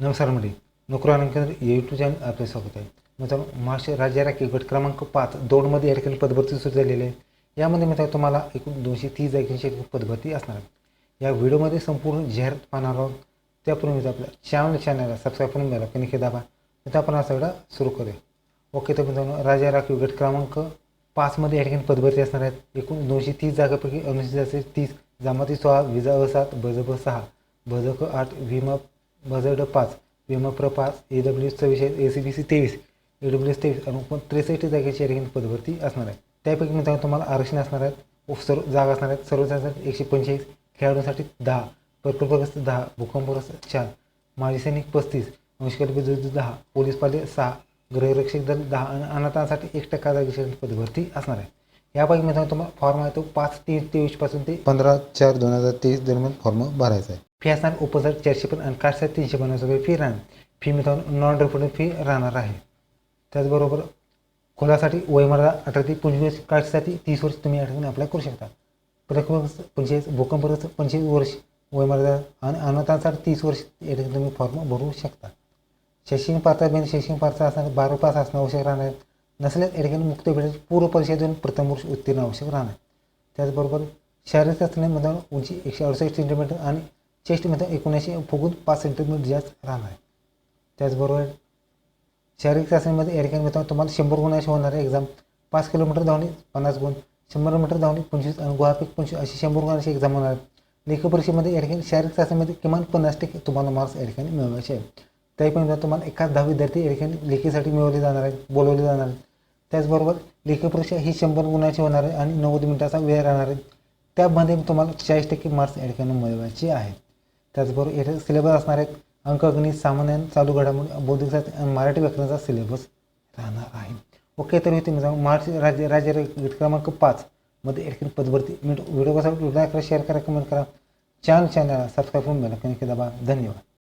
नमस्कार मंडळी. नोकरानंतर YouTube channel आपले स्वागत आहे. मित्र महाराष्ट्र राज्य राखीव गट क्रमांक पाच दोनमध्ये या ठिकाणी पदभरती सुरू झालेली आहे. यामध्ये मित्रांनो तुम्हाला एकूण दोनशे तीस जागेची पदभरती असणार आहे. या व्हिडिओमध्ये संपूर्ण जाहिरात पाहणार आहोत. त्यापूर्वी मित्र आपल्या चॅनल चॅनलला सबस्क्राईब करून द्यायला कनिके दाबा. तर आपण हा सगळा सुरू करूया. ओके तर मित्रांनो राज्य राखीव गट क्रमांक पाचमध्ये या ठिकाणी पदभरती असणार आहेत. एकूण दोनशे तीस जागापैकी अनुसूचित जाती तीस जमाती सोळा विजा अ सात बजब सहा भजक आठ विमा बजड पाच विमप्र पाच ए डब्ल्यू एस चव्वीस ए सी बी सी तेवीस ए डब्ल्यू एस तेवीस आणि पण त्रेसष्ट जागेची या ठिकाणी पदभरती असणार आहे त्यापैकी मित्रांनो तुम्हाला आरक्षण असणार आहेत. उप सर्व जागा असणार आहेत. सर्वसाधारण एकशे पंचेचाळीस खेळाडूंसाठी दहा प्रकल्पग्रस्त दहा भूकंपग्रस्त चार माजी सैनिक पस्तीस अंशकल्पी जुज दहा पोलीस पाले सहा गृहरक्षक दल दहा आणि अनाथांसाठी एक टक्का जागेची पदभरती असणार आहे यापैकी मित्रांनो तुम्हाला फॉर्म आहे तो पाच तीन तेवीसपासून ते पंधरा चार दोन हजार तेवीस दरम्यान फॉर्म भरायचा आहे. फी असणार उपचार चारशे पण आणि कास्टसाठी तीनशे पन्नास रुपये फी राहणार फी मित्रांनो नॉन रिफंडेड फी राहणार आहे त्याचबरोबर खोलासाठी वयमर्यादा अठरा ते पंचवीस कास्टसाठी तीस वर्ष तुम्ही अठरा अप्लाय करू शकता प्रकल्प पंचेचाळीस भूकंपग्रस्त पंचवीस वर्ष वयमर्यादा आणि अनुदानासाठी तीस वर्ष या ठिकाणी तुम्ही फॉर्म भरू शकता शैक्षणिक पात्रता बिन शैक्षणिक पात्रता असणार बारा पास असणं आवश्यक राहणार नसल्यास या ठिकाणी मुक्त भेटेल पूर्व परिषदेतून प्रथम वर्ष उत्तीर्ण आवश्यक राहणार त्याचबरोबर शारीरिक चाचणीमध्ये उंची एकशे अडुसष्ट सेंटीमीटर आणि चेस्टमध्ये एकोणऐंशी फुगून पाच सेंटीमीटर जास्त राहणार आहे. त्याचबरोबर शारीरिक चाचणीमध्ये एरिकन ठिकाणी मित्रांनो तुम्हाला शंभर गुणाशी होणार आहे. एक्झाम पाच किलोमीटर धावणे पन्नास गुण. शंभर मीटर धावणे पंचवीस आणि गुहापैकी पंचवीस अशी शंभर गुणाची एक्झाम होणार आहे लेखी परीक्षेमध्ये शारीरिक चाचणीमध्ये किमान पन्नास टक्के तुम्हाला मार्क्स एरिकन मिळवायचे आहे त्यापैकी तुम्हाला एकाच दहा विद्यार्थी एरिकन लेखीसाठी मिळवले जाणार आहेत बोलवले जाणार आहेत. त्याचबरोबर लेखी परीक्षा ही शंभर गुणाची होणार आहे आणि नव्वद मिनिटाचा वेळ राहणार आहे. त्यामध्ये तुम्हाला चाळीस टक्के मार्क्स या मिळवायचे आहेत. त्याचबरोबर येथे सिलेबस असणार आहेत अंकगणित सामान्य चालू घडामोडी बौद्धिक मराठी व्याकरणाचा सिलेबस राहणार आहे. ओके तर होते मित्रांनो महाराष्ट्र राज्य राज्य क्रमांक पाच मध्ये या पदभरती पदभरती व्हिडिओ कसा लाईक करा शेअर करा कमेंट करा. चॅनल चॅनलला सबस्क्राईब करून बेल कनेक्ट दाबा धन्यवाद.